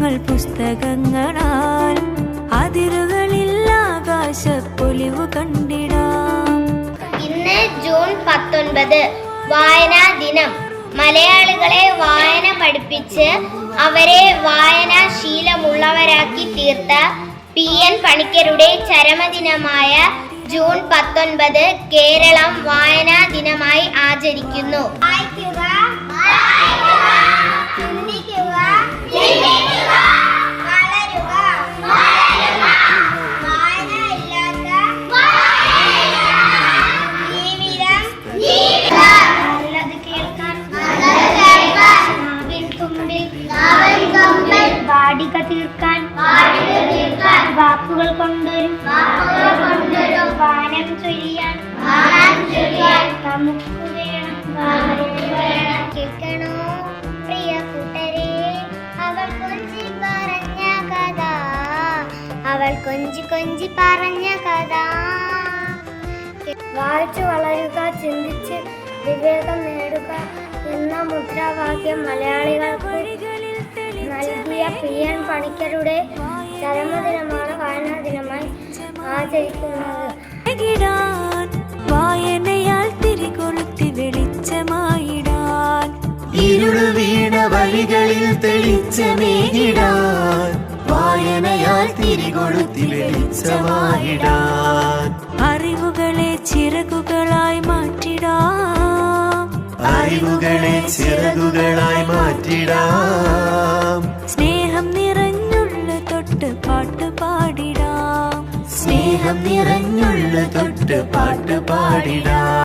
തുടങ്ങണാൻ അതിരുകളിൽ ആകാശപ്പൊലിവു കണ്ടിടാം. ഇന്ന് ജൂൺ പത്തൊൻപത് വായനാ ദിനം. മലയാളികളെ വായന പഠിപ്പിച്ച് അവരെ വായനാശീലമുള്ളവരാക്കി തീർത്ത പി എൻ പണിക്കരുടെ ചരമദിനമായ ജൂൺ പത്തൊൻപത് കേരളം വായനാ ദിനമായി ആചരിക്കുന്നു. തീർക്കാൻ വാക്കുകൾ കൊണ്ടുവരും. വാനം ചൊരിയാൻ. നമുക്ക് വേണം. കേൾക്കണോ? പ്രിയ കൂട്ടരെ അവൾ കൊഞ്ചി പറഞ്ഞ കഥ. അവൾ കൊഞ്ചി കൊഞ്ചി പറഞ്ഞ കഥ. വായിച്ചു വളരുക ചിന്തിച്ച് വിവേകം നേടുക എന്ന മുദ്രാവാക്യം മലയാളികൾക്ക് പണിക്കരുടെ ചരമദിനമാണ് വായനാ ദിനമായി ആചരിക്കുന്നത്. വായനയാൽ തിരികൊളുത്തി വെളിച്ചമായിടാൻ. ഇരുളു വീണ വഴികളിൽ തെളിച്ചമേകിടാൻ വായനയാൽ തിരികൊളുത്തി വെളിച്ചമായിടാൻ. അറിവുകളെ ചിറകുകളായി മാറ്റിടാം. അറിവുകളെ ചിറകുകളായി മാറ്റിടാം സ്നേഹം നിറഞ്ഞുള്ള തൊട്ട് പാട്ട് പാടിടാം.